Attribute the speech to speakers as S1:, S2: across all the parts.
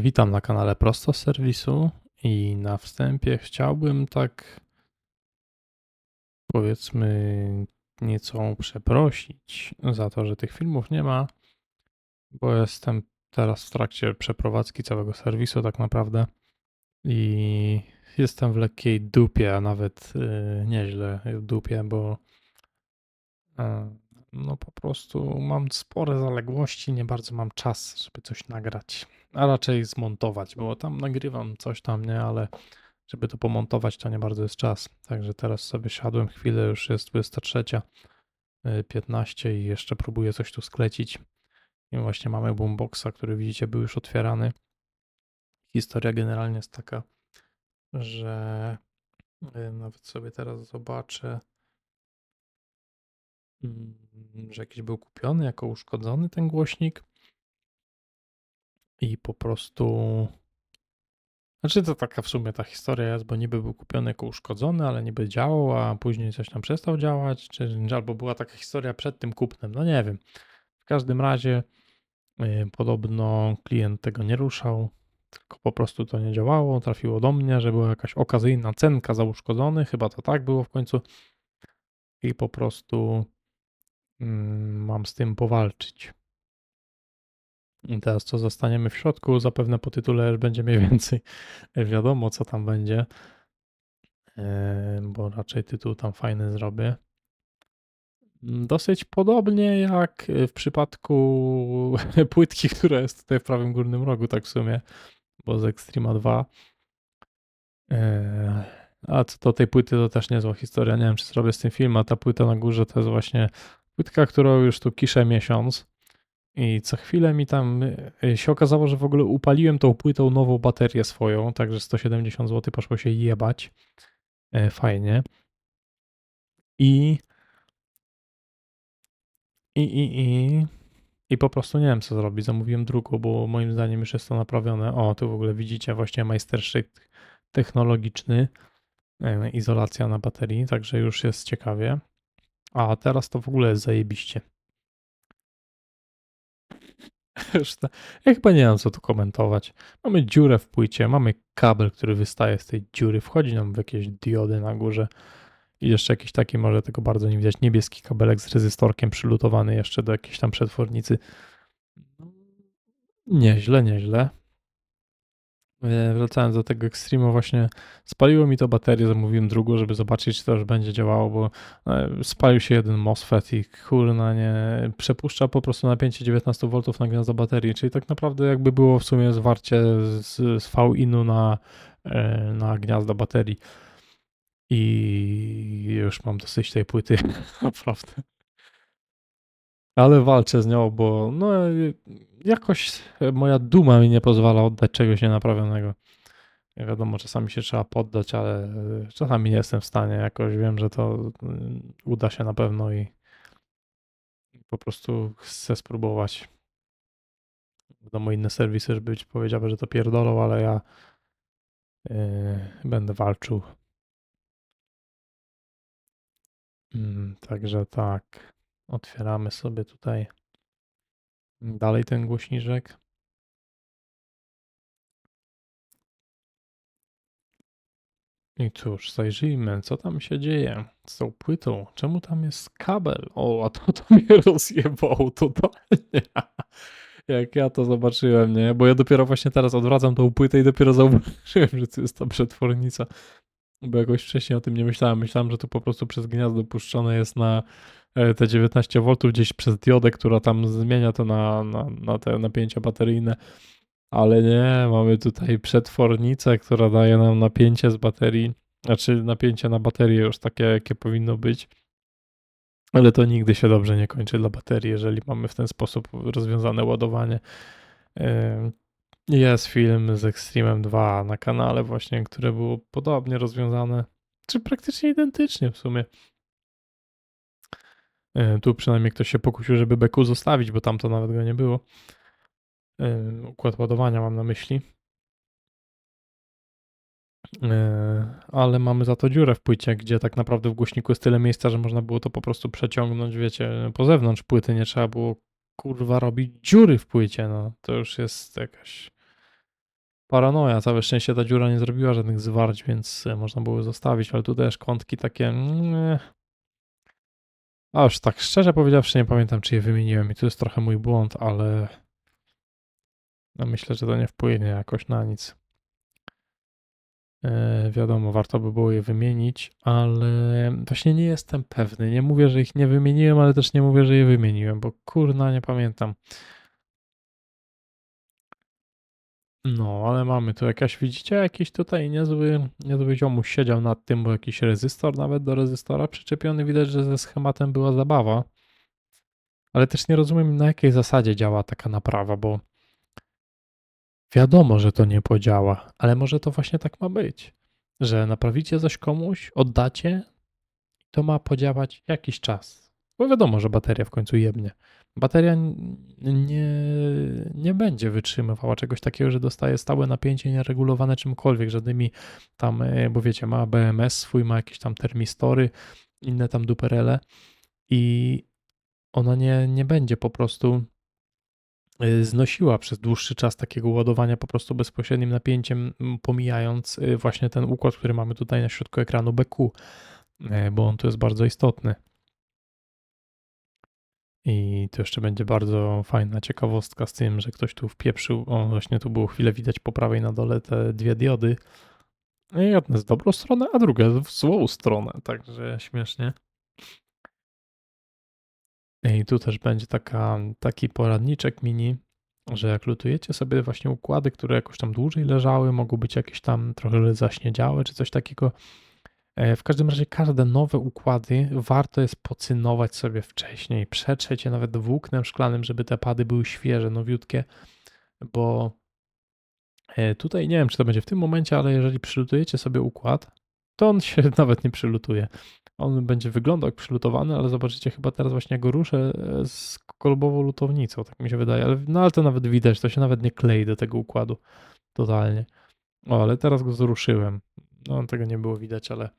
S1: Witam na kanale Prosto z Serwisu i na wstępie chciałbym tak powiedzmy nieco przeprosić za to, że tych filmów nie ma, bo jestem teraz w trakcie przeprowadzki całego serwisu tak naprawdę i jestem w lekkiej dupie, a nawet y, nieźle w dupie, bo y, no po prostu mam spore zaległości, nie bardzo mam czas, żeby coś nagrać a raczej zmontować, bo tam nagrywam coś tam, nie, ale żeby to pomontować, to nie bardzo jest czas. Także teraz sobie siadłem chwilę, już jest 23, 15 y, i jeszcze próbuję coś tu sklecić. I właśnie mamy boomboxa, który widzicie był już otwierany. Historia generalnie jest taka, że y, nawet sobie teraz zobaczę, mm, że jakiś był kupiony jako uszkodzony ten głośnik i po prostu. Znaczy, to taka w sumie ta historia jest, bo niby był kupiony jako uszkodzony, ale niby działał, a później coś tam przestał działać, czy albo była taka historia przed tym kupnem, no nie wiem. W każdym razie yy, podobno klient tego nie ruszał, tylko po prostu to nie działało. Trafiło do mnie, że była jakaś okazyjna cenka za uszkodzony, chyba to tak było w końcu. I po prostu yy, mam z tym powalczyć. I teraz co zostaniemy w środku, zapewne po tytule już będzie mniej więcej wiadomo, co tam będzie, e, bo raczej tytuł tam fajny zrobię. Dosyć podobnie jak w przypadku płytki, która jest tutaj w prawym górnym rogu, tak w sumie, bo z Extrema 2. E, a co do tej płyty, to też niezła historia. Nie wiem, czy zrobię z tym film, a ta płyta na górze to jest właśnie płytka, którą już tu kiszę miesiąc. I co chwilę mi tam y, się okazało, że w ogóle upaliłem tą płytą nową baterię swoją, także 170 zł poszło się jebać. E, fajnie. I i, i, i, i po prostu nie wiem co zrobić. Zamówiłem drugą, bo moim zdaniem już jest to naprawione. O, tu w ogóle widzicie właśnie majsterszyk technologiczny, e, izolacja na baterii, także już jest ciekawie. A teraz to w ogóle jest zajebiście. Ja chyba nie mam co tu komentować. Mamy dziurę w płycie, mamy kabel, który wystaje z tej dziury, wchodzi nam w jakieś diody na górze i jeszcze jakiś taki, może tego bardzo nie widać, niebieski kabelek z rezystorkiem przylutowany jeszcze do jakiejś tam przetwornicy. Nieźle, nieźle. E, wracając do tego Extremo, właśnie spaliło mi to baterię, zamówiłem drugą, żeby zobaczyć, czy to już będzie działało, bo e, spalił się jeden MOSFET i kurna nie, przepuszcza po prostu napięcie 19 V na gniazdo baterii, czyli tak naprawdę jakby było w sumie zwarcie z, z V-inu na, e, na gniazdo baterii. I już mam dosyć tej płyty, naprawdę. Ale walczę z nią, bo no jakoś moja duma mi nie pozwala oddać czegoś nienaprawionego. Nie wiadomo, czasami się trzeba poddać, ale e, czasami nie jestem w stanie. Jakoś wiem, że to mm, uda się na pewno i po prostu chcę spróbować. Wiadomo, inne serwisy, żeby być powiedziały, że to pierdolą, ale ja yy, będę walczył. Yy, także tak. Otwieramy sobie tutaj dalej ten głośniczek. I cóż, zajrzyjmy, co tam się dzieje z tą płytą. Czemu tam jest kabel? O, a to, to mnie rozjebało totalnie. Jak ja to zobaczyłem, nie? Bo ja dopiero właśnie teraz odwracam tą płytę i dopiero zauważyłem, że to jest ta przetwornica. Bo jakoś wcześniej o tym nie myślałem. Myślałem, że to po prostu przez gniazdo puszczone jest na te 19 V gdzieś przez diodę, która tam zmienia to na, na, na te napięcia bateryjne. Ale nie, mamy tutaj przetwornicę, która daje nam napięcie z baterii, znaczy napięcie na baterię już takie, jakie powinno być. Ale to nigdy się dobrze nie kończy dla baterii, jeżeli mamy w ten sposób rozwiązane ładowanie. Jest film z Extremem 2 na kanale właśnie, które było podobnie rozwiązane, czy praktycznie identycznie w sumie. E, tu przynajmniej ktoś się pokusił, żeby beku zostawić, bo tam to nawet go nie było. E, układ ładowania mam na myśli. E, ale mamy za to dziurę w płycie, gdzie tak naprawdę w głośniku jest tyle miejsca, że można było to po prostu przeciągnąć, wiecie, po zewnątrz płyty. Nie trzeba było kurwa robić dziury w płycie. No to już jest jakaś paranoja. Całe szczęście ta dziura nie zrobiła żadnych zwarć, więc można było zostawić, ale tu też kątki takie... mm, A już tak szczerze powiedziawszy, nie pamiętam, czy je wymieniłem i to jest trochę mój błąd, ale no myślę, że to nie wpłynie jakoś na nic. E, wiadomo, warto by było je wymienić, ale właśnie nie jestem pewny. Nie mówię, że ich nie wymieniłem, ale też nie mówię, że je wymieniłem, bo kurna nie pamiętam. No, ale mamy tu jakaś, widzicie, jakiś tutaj niezły, niezły ziomuś siedział nad tym, bo jakiś rezystor nawet do rezystora przyczepiony. Widać, że ze schematem była zabawa. Ale też nie rozumiem, na jakiej zasadzie działa taka naprawa, bo wiadomo, że to nie podziała, ale może to właśnie tak ma być, że naprawicie coś komuś, oddacie to ma podziałać jakiś czas. Bo wiadomo, że bateria w końcu jebnie. Bateria nie, nie będzie wytrzymywała czegoś takiego, że dostaje stałe napięcie nieregulowane czymkolwiek, żadnymi tam, e, bo wiecie, ma BMS swój, ma jakieś tam termistory, inne tam duperele i ona nie, nie będzie po prostu y, znosiła przez dłuższy czas takiego ładowania po prostu bezpośrednim napięciem, pomijając y, właśnie ten układ, który mamy tutaj na środku ekranu BQ, bo on tu jest bardzo istotny. I to jeszcze będzie bardzo fajna ciekawostka z tym, że ktoś tu wpieprzył, o właśnie tu było chwilę widać po prawej na dole te dwie diody. I Jedna w dobrą stronę, a druga w złą stronę, także śmiesznie. I tu też będzie taka, taki poradniczek mini, że jak lutujecie sobie właśnie układy, które jakoś tam dłużej leżały, mogą być jakieś tam trochę zaśniedziałe czy coś takiego. E, W każdym razie każde nowe układy warto jest pocynować sobie wcześniej, przetrzeć je nawet włóknem szklanym, żeby te pady były świeże, nowiutkie, bo e, tutaj nie wiem, czy to będzie w tym momencie, ale jeżeli przylutujecie sobie układ, to on się nawet nie przylutuje. On będzie wyglądał jak przylutowany, ale zobaczycie chyba teraz właśnie go ruszę e, z kolbową lutownicą, tak mi się wydaje. Ale, no ale to nawet widać, to się nawet nie klei do tego układu totalnie. O, ale teraz go zruszyłem. No tego nie było widać, ale...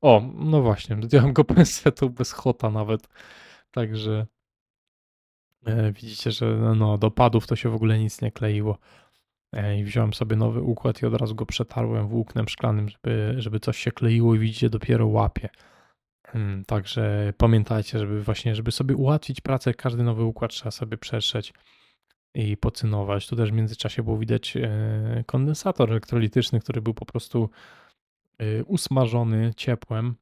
S1: O, no właśnie, zdjąłem go pensetą bez hota nawet. Także e, widzicie, że no, no, do padów to się w ogóle nic nie kleiło. E, I wziąłem sobie nowy układ i od razu go przetarłem włóknem szklanym, żeby, żeby coś się kleiło i widzicie, dopiero łapie. Mm, Także pamiętajcie, żeby właśnie, żeby sobie ułatwić pracę, każdy nowy układ trzeba sobie przetrzeć i pocynować. Tu też w międzyczasie było widać e, kondensator elektrolityczny, który był po prostu usmażony ciepłem,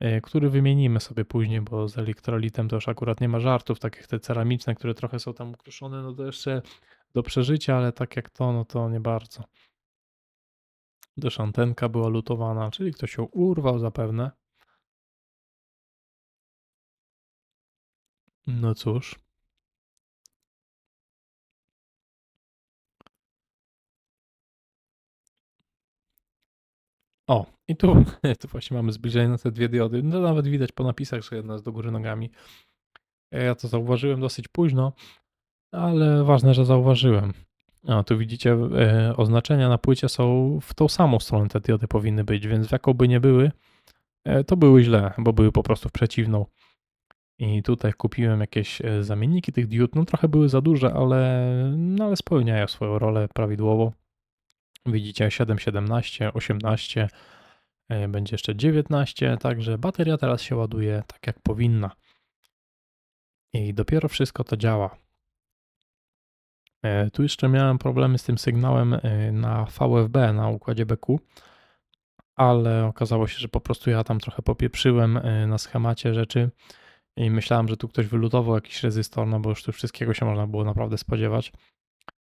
S1: e, który wymienimy sobie później, bo z elektrolitem to już akurat nie ma żartów, tak jak te ceramiczne, które trochę są tam ukruszone, no to jeszcze do przeżycia, ale tak jak to, no to nie bardzo. Też antenka była lutowana, czyli ktoś ją urwał zapewne. No cóż. O, i tu, tu właśnie mamy zbliżenie na te dwie diody. No nawet widać po napisach, że jedna jest do góry nogami. E, Ja to zauważyłem dosyć późno, ale ważne, że zauważyłem. A tu widzicie, e, oznaczenia na płycie są w tą samą stronę te diody powinny być, więc jaką by nie były, e, to były źle, bo były po prostu w przeciwną. I tutaj kupiłem jakieś e, zamienniki tych diod, no trochę były za duże, ale, no, ale spełniają swoją rolę prawidłowo. Widzicie 7, 17, 18, e, będzie jeszcze 19, także bateria teraz się ładuje tak jak powinna. I dopiero wszystko to działa. E, Tu jeszcze miałem problemy z tym sygnałem e, na VFB, na układzie BQ, ale okazało się, że po prostu ja tam trochę popieprzyłem e, na schemacie rzeczy i myślałem, że tu ktoś wylutował jakiś rezystor, no bo już tu wszystkiego się można było naprawdę spodziewać,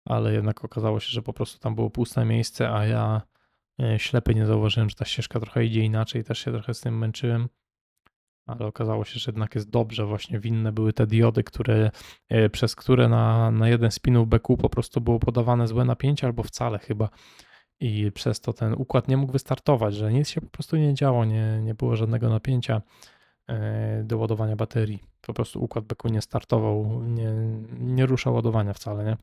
S1: ale jednak okazało się, że po prostu tam było puste miejsce, a ja e, ślepy nie zauważyłem, że ta ścieżka trochę idzie inaczej, też się trochę z tym męczyłem. Ale okazało się, że jednak jest dobrze, właśnie winne były te diody, które, e, przez które na, na jeden spinów BQ po prostu było podawane złe napięcie, albo wcale chyba. I przez to ten układ nie mógł wystartować, że nic się po prostu nie działo, nie, nie było żadnego napięcia e, do ładowania baterii. Po prostu układ BQ nie startował, nie, nie ruszał ładowania wcale, nie?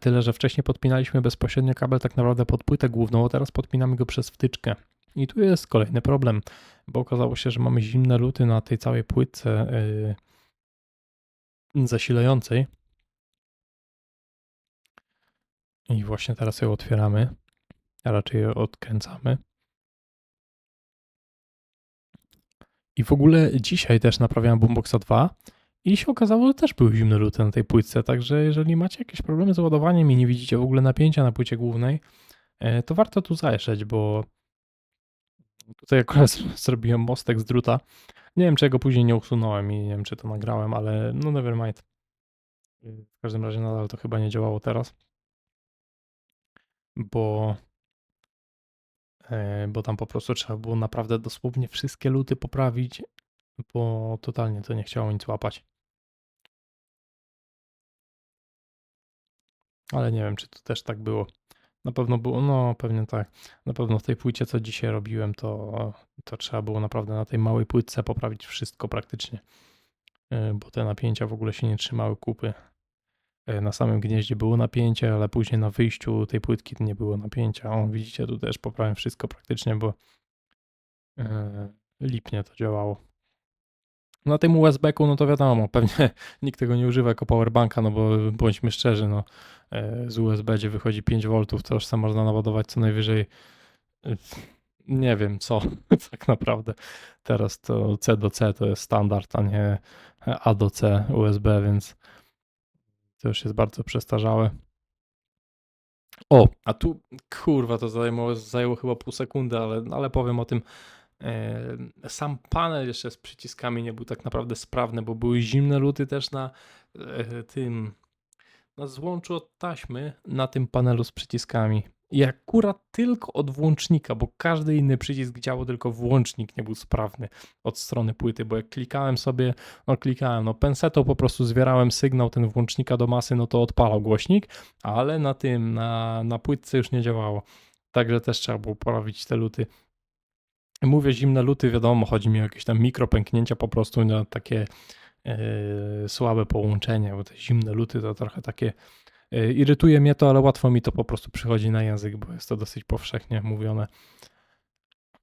S1: Tyle, że wcześniej podpinaliśmy bezpośrednio kabel tak naprawdę pod płytę główną, a teraz podpinamy go przez wtyczkę. I tu jest kolejny problem, bo okazało się, że mamy zimne luty na tej całej płytce yy, zasilającej. I właśnie teraz ją otwieramy, a raczej ją odkręcamy. I w ogóle dzisiaj też naprawiałem Boomboxa 2 i się okazało, że też były zimne luty na tej płytce, także jeżeli macie jakieś problemy z ładowaniem i nie widzicie w ogóle napięcia na płycie głównej, e, to warto tu zajrzeć, bo tutaj akurat zrobiłem mostek z druta. Nie wiem, czy go później nie usunąłem i nie wiem, czy to nagrałem, ale no never mind. W każdym razie nadal to chyba nie działało teraz, bo e, bo tam po prostu trzeba było naprawdę dosłownie wszystkie luty poprawić, bo totalnie to nie chciało nic łapać. Ale nie wiem, czy to też tak było. Na pewno było, no pewnie tak. Na pewno w tej płycie, co dzisiaj robiłem, to, to trzeba było naprawdę na tej małej płytce poprawić wszystko praktycznie. E, Bo te napięcia w ogóle się nie trzymały kupy. E, Na samym gnieździe było napięcie, ale później na wyjściu tej płytki nie było napięcia. O, widzicie, tu też poprawiłem wszystko praktycznie, bo e, lipnie to działało. Na tym USB-ku, no to wiadomo, pewnie nikt tego nie używa jako powerbanka, no bo bądźmy szczerzy, no e, z USB, gdzie wychodzi 5 V, to już sam można naładować co najwyżej e, nie wiem co tak naprawdę. Teraz to C do C to jest standard, a nie A do C USB, więc to już jest bardzo przestarzałe. O, a tu kurwa to zajęło, zajęło chyba pół sekundy, ale, ale powiem o tym. Sam panel jeszcze z przyciskami nie był tak naprawdę sprawny, bo były zimne luty też na e, tym, na złączu od taśmy, na tym panelu z przyciskami. I akurat tylko od włącznika, bo każdy inny przycisk działał, tylko włącznik nie był sprawny od strony płyty, bo jak klikałem sobie, no klikałem, no pensetą po prostu zwierałem sygnał ten włącznika do masy, no to odpalał głośnik, ale na tym, na, na płytce już nie działało. Także też trzeba było poprawić te luty. Mówię zimne luty, wiadomo, chodzi mi o jakieś tam mikropęknięcia po prostu na takie e, słabe połączenie, bo te zimne luty to trochę takie e, irytuje mnie to, ale łatwo mi to po prostu przychodzi na język, bo jest to dosyć powszechnie mówione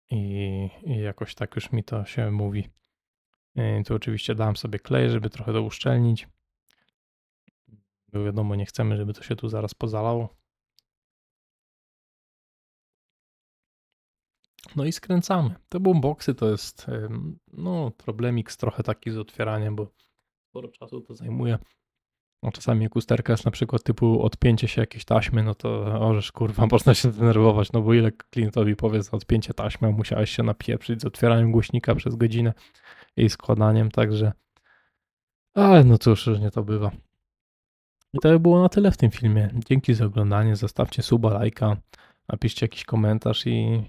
S1: i, i jakoś tak już mi to się mówi. E, tu oczywiście dałem sobie klej, żeby trochę to uszczelnić, bo wiadomo, nie chcemy, żeby to się tu zaraz pozalało. No i skręcamy. Te boomboxy to jest no, problemik trochę taki z otwieraniem, bo sporo czasu to zajmuje. No, czasami jak usterka jest na przykład typu odpięcie się jakiejś taśmy, no to orzesz kurwa, można się zdenerwować, no bo ile klientowi powie za odpięcie taśmy, musiałeś się napieprzyć z otwieraniem głośnika przez godzinę i składaniem, także ale no cóż, różnie to bywa. I to by było na tyle w tym filmie. Dzięki za oglądanie, zostawcie suba, lajka, napiszcie jakiś komentarz i,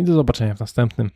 S1: i do zobaczenia w następnym.